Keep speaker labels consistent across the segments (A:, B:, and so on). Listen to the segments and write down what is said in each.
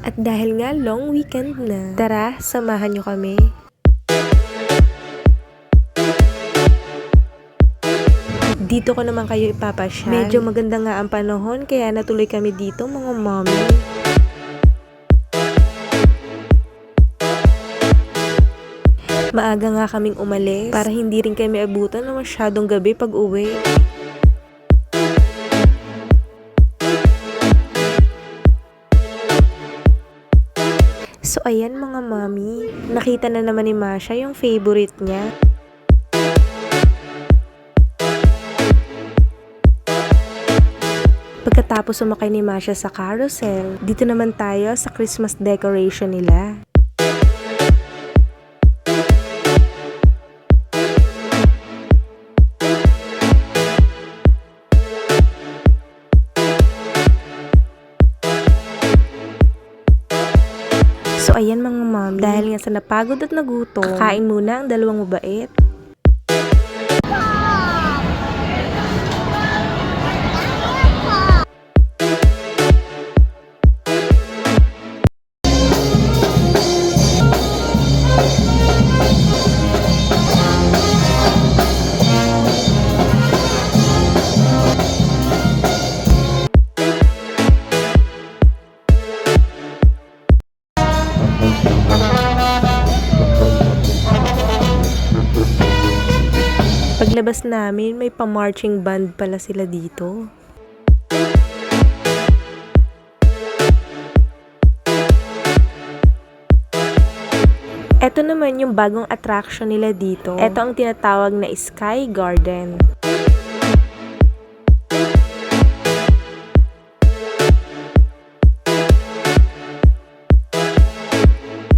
A: At dahil nga long weekend na, tara, samahan nyo kami. Dito ko naman kayo ipapasyal. Medyo maganda nga ang panahon, kaya natuloy kami dito mga mommy. Maaga nga kaming umalis para hindi rin kami abutan ng masyadong gabi pag uwi. So ayan mga mami, nakita na naman ni Masha yung favorite niya. Pagkatapos sumakay ni Masha sa carousel, dito naman tayo sa Christmas decoration nila. Ayan mga mami, dahil nga sa napagod at nagutom, kakain muna ang dalawang mabait. Paglabas namin, may pa-marching band pala sila dito. Ito naman yung bagong attraction nila dito. Ito ang tinatawag na Sky Garden.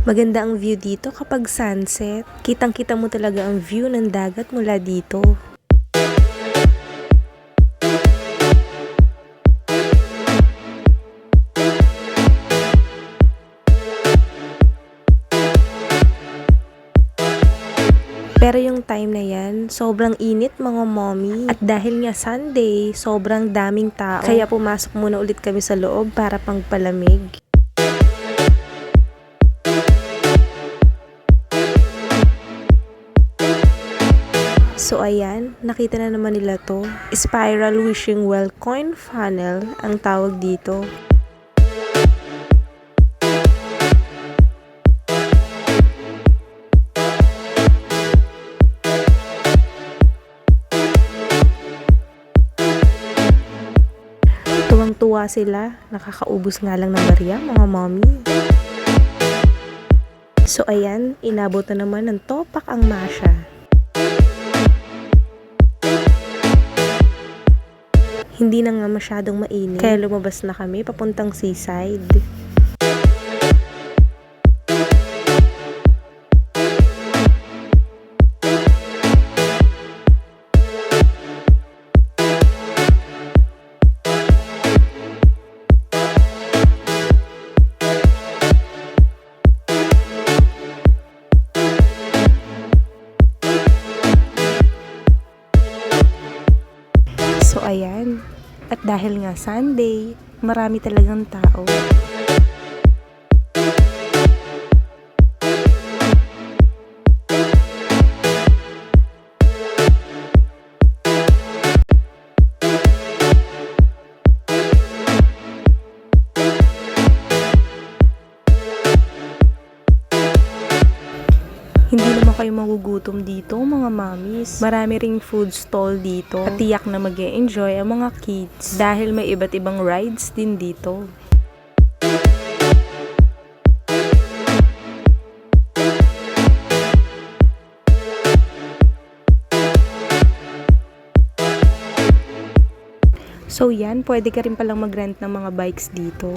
A: Maganda ang view dito kapag sunset. Kitang-kita mo talaga ang view ng dagat mula dito. Pero yung time na yan, sobrang init mga mommy. At dahil nga Sunday, sobrang daming tao. Kaya pumasok muna ulit kami sa loob para pang So ayan, nakita na naman nila to. Spiral Wishing Well Coin Funnel ang tawag dito. Tuwang-tuwa sila, nakakaubos nga lang ng barya mga mommy. So ayan, inabot na naman ng topak ang Masha. Hindi na nga masyadong mainit. Kaya lumabas na kami papuntang seaside. So ayan, at dahil nga Sunday, marami talagang tao. Naman kayo magugutom dito, mga mamis. Marami ring food stall dito. At tiyak na mag enjoy ang mga kids. Dahil may iba't ibang rides din dito. So yan, pwede ka rin palang mag-rent ng mga bikes dito.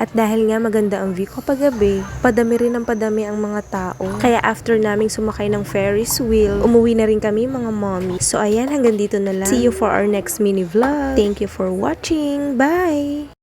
A: At dahil nga maganda ang view kapag gabi, padami rin ang padami ang mga tao. Kaya after naming sumakay ng Ferris wheel, umuwi na rin kami mga mommy. So ayan, hanggang dito na lang. See you for our next mini vlog. Thank you for watching. Bye!